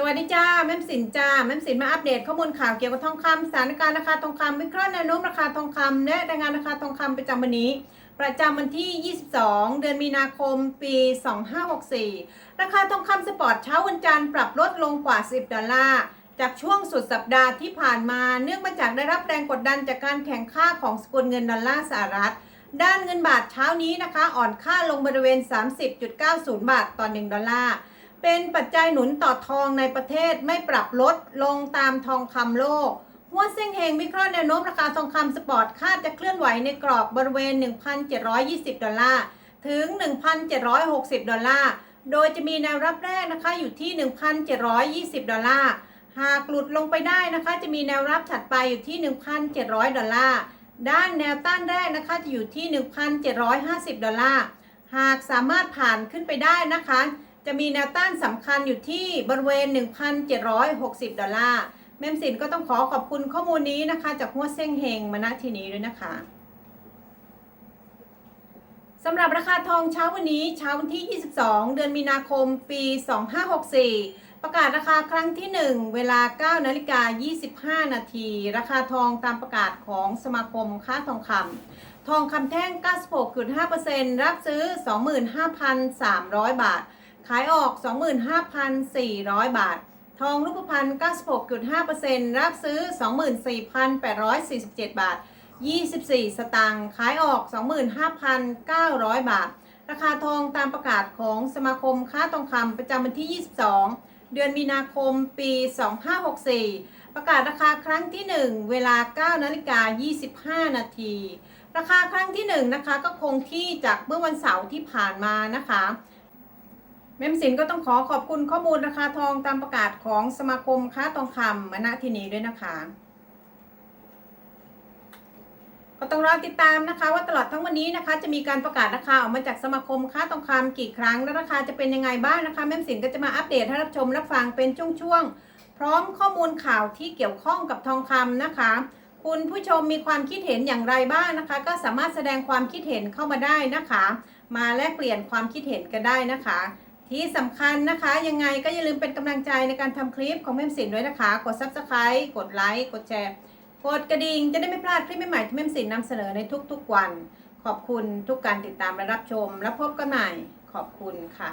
สวัสดีจ้าแม่มสินจ้าแม่มสินมาอัปเดตข้อมูลข่าวเกี่ยวกับทองคำสถานการณ์ราคาทองคำวิเคราะห์แนวโน้มราคาทองคำและรายงานราคาทองคำประจำวันนี้ ประจำวันที่ 22 เดือนมีนาคม ปี 2564 ราคาทองคำสปอร์ตเช้าวันจันทร์ปรับลดลงกว่า 10 ดอลลาร์จากช่วงสุดสัปดาห์ที่ผ่านมา เนื่องมาจากได้รับแรงกดดันจากการแข่งค่าของสกุลเงินดอลลาร์สหรัฐ ด้านเงินบาทเช้านี้นะคะ อ่อนค่าลงบริเวณ 30.90 บาทต่อ 1 ดอลลาร์ เป็นปัจจัยหนุนต่อทองในประเทศไม่ปรับลดลงตามทองคำโลกหัวเส้งเฮงวิเคราะห์แนวโน้มราคาทองคำสปอร์ตคาดจะเคลื่อนไหวในกรอบบริเวณ 1,720 ดอลลาร์ ถึง 1,760 ดอลลาร์ โดยจะมีแนวรับแรกนะคะอยู่ที่ 1,720 ดอลลาร์ หากหลุดลงไปได้นะคะจะมีแนวรับถัดไปอยู่ที่ 1,700 ดอลลาร์ ด้านแนวต้านแรกนะคะจะอยู่ที่ 1,750 ดอลลาร์ หากสามารถผ่านขึ้นไปได้นะคะ จะมีแนวต้านสำคัญอยู่ที่บริเวณ 1,760 ดอลลาร์แมมสินก็ต้องขอขอบคุณข้อมูลนี้นะคะ จากหัวเส้งเฮงมาณที่นี้ด้วยนะคะสำหรับราคาทองเช้าวันนี้เช้าวันที่ 22 เดือนมีนาคมปี 2564 ประกาศราคาครั้งที่ 1 เวลา 9 นาฬิกา 25 นาที ราคาทองตามประกาศของสมาคมค้าทองคำทองคำแท่ง 96.5%รับซื้อ 25,300 บาท ขายออก 25,400 บาท ทองรูปพรรณ96.5%รับซื้อ 24,847 บาท 24 สตางค์ขายออก 25,900 บาท ราคาทองตามประกาศของสมาคมค้าทองคำประจำวันที่ 22 เดือนมีนาคมปี 2564 ประกาศราคาครั้งที่ 1 เวลา 9นาฬิกา25 นาทีราคาครั้งที่1นะคะก็คงที่จากเมื่อวันเสาร์ที่ผ่านมานะคะ แม่มสินก็ต้องขอขอบคุณข้อมูลราคาทองตามประกาศของสมาคมค้าทองคำมาณที่นี้ด้วยนะคะ ก็ต้องรอติดตามนะคะ ว่าตลอดทั้งวันนี้นะคะ จะมีการประกาศราคาออกมาจากสมาคมค้าทองคำกี่ครั้งและราคาจะเป็นยังไงบ้างนะคะ แม่มสินก็จะมาอัปเดตให้รับชมรับฟังเป็นช่วงๆพร้อมข้อมูลข่าวที่เกี่ยวข้องกับทองคำนะคะ คุณผู้ชมมีความคิดเห็นอย่างไรบ้างนะคะ ก็สามารถแสดงความคิดเห็นเข้ามาได้นะคะ มาแลกเปลี่ยนความคิดเห็นกันได้นะคะ ที่สำคัญนะคะ ยังไงก็อย่าลืมเป็นกำลังใจในการทำคลิปของแม่มสินด้วยนะคะ กด subscribe กดไลค์กดแชร์กดกระดิ่งจะได้ไม่พลาดคลิปใหม่ๆที่แม่มสินนำเสนอในทุกๆวัน ขอบคุณทุกการติดตามและรับชม และพบกันใหม่ขอบคุณค่ะ